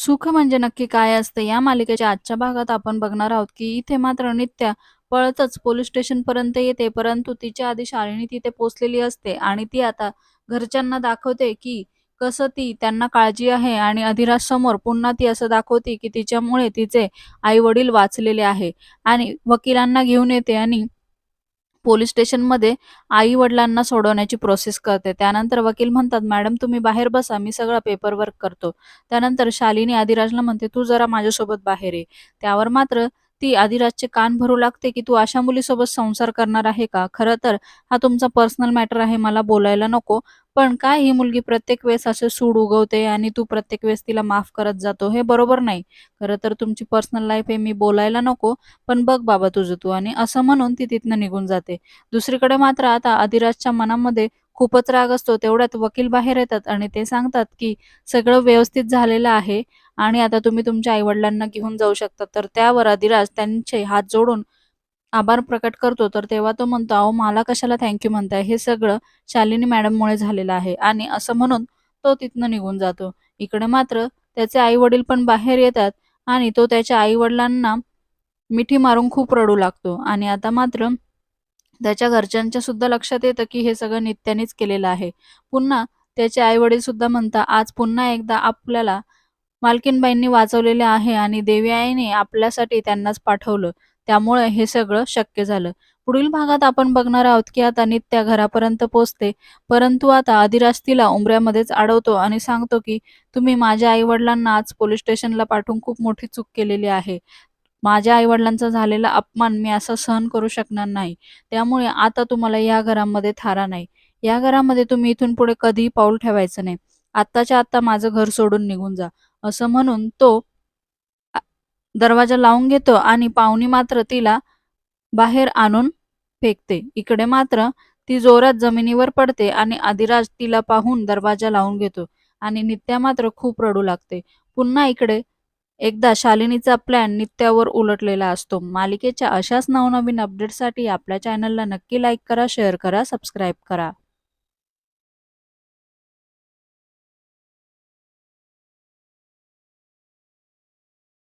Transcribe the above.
सुख म्हणजे नक्की काय असते? या मालिकेच्या आजच्या भागात आपण बघणार आहोत की इथे मात्र नित्या पळतच पोलीस स्टेशन पर्यंत येते परंतु तिच्या आधी शालिनी तिथे पोचलेली असते आणि ती आता घरच्यांना दाखवते की कसं ती त्यांना काळजी आहे आणि अधिराज समोर पुन्हा ती असं दाखवते की तिच्यामुळे तिचे आई वडील वाचलेले आहे आणि वकिलांना घेऊन येते आणि पोलीस स्टेशनमध्ये आई वडिलांना सोडवण्याची प्रोसेस करते. त्यानंतर वकील म्हणतात मॅडम तुम्ही बाहेर बसा मी सगळं पेपर वर्क करतो. त्यानंतर शालिनी आदिराजला म्हणते तू जरा माझ्यासोबत बाहेर ये. त्यावर मात्र ती आदिराजचे कान भरू लागते की तू अशा मुलीसोबत संसार करणार आहे का? खरं तर हा तुमचा पर्सनल मॅटर आहे मला बोलायला नको. पण काय ही मुलगी प्रत्येक वेळेस असे सूड उगवते आणि तू प्रत्येक वेळेस तिला माफ करत जातो? हे बरोबर नाही. खरं तर तुमची पर्सनल लाईफ आहे मी बोलायला नको. पण बघ बाबा तुझं तू. आणि असं म्हणून ती तिथनं निघून जाते. दुसरीकडे मात्र आता अधिराजच्या मनामध्ये खूपच राग असतो. तेवढ्यात वकील बाहेर येतात आणि ते सांगतात की सगळं व्यवस्थित झालेलं आहे. आणि आता तुम्ही तुमच्या आईवडिलांना घेऊन जाऊ शकता. तर त्यावर अधिराज त्यांचे हात जोडून आभार प्रकट करतो. तर तेव्हा तो म्हणतो अहो मला कशाला थँक्यू म्हणताय? हे सगळं शालिनी मॅडममुळे झालेलं आहे. आणि असं म्हणून तो तिथनं निघून जातो. इकडे मात्र त्याचे आई वडील पण बाहेर येतात आणि तो त्याच्या आई वडिलांना मिठी मारून खूप रडू लागतो. आणि आता मात्र त्याच्या घरच्यांच्या सुद्धा लक्षात येतं की हे सगळं नित्यानेच केलेलं आहे. पुन्हा त्याचे आई वडील सुद्धा म्हणतात आज पुन्हा एकदा आपल्याला मालकीनबाईंनी वाचवलेले आहे आणि देवी आईने आपल्यासाठी त्यांनाच पाठवलं. त्यामुळे हे सगळं शक्य झालं. पुढील भागात आपण बघणार आहोत की आता नित्या घरापर्यंत पोचते. परंतु आता अधिराज तिला उमऱ्यामध्येच अडवतो आणि सांगतो की तुम्ही माझ्या आई वडिलांना आज पोलीस स्टेशनला पाठवून खूप मोठी चूक केलेली आहे. माझ्या आईवडिलांचा झालेला अपमान मी असा सहन करू शकणार नाही. त्यामुळे आता तुम्हाला या घरामध्ये थारा नाही. या घरामध्ये तुम्ही इथून पुढे कधीही पाऊल ठेवायचं नाही. आत्ताच्या आत्ता माझं घर सोडून निघून जा. असं म्हणून तो दरवाजा लावून घेतो आणि पाहुणी मात्र तिला बाहेर आणून फेकते. इकडे मात्र ती जोरात जमिनीवर पडते आणि आदिराज तिला पाहून दरवाजा लावून घेतो आणि नित्या मात्र खूप रडू लागते. पुन्हा इकडे एकदा शालिनीचा प्लॅन नित्यावर उलटलेला असतो. मालिकेच्या अशाच नवनवीन अपडेटसाठी आपल्या चॅनलला नक्की लाईक करा शेअर करा सबस्क्राईब करा.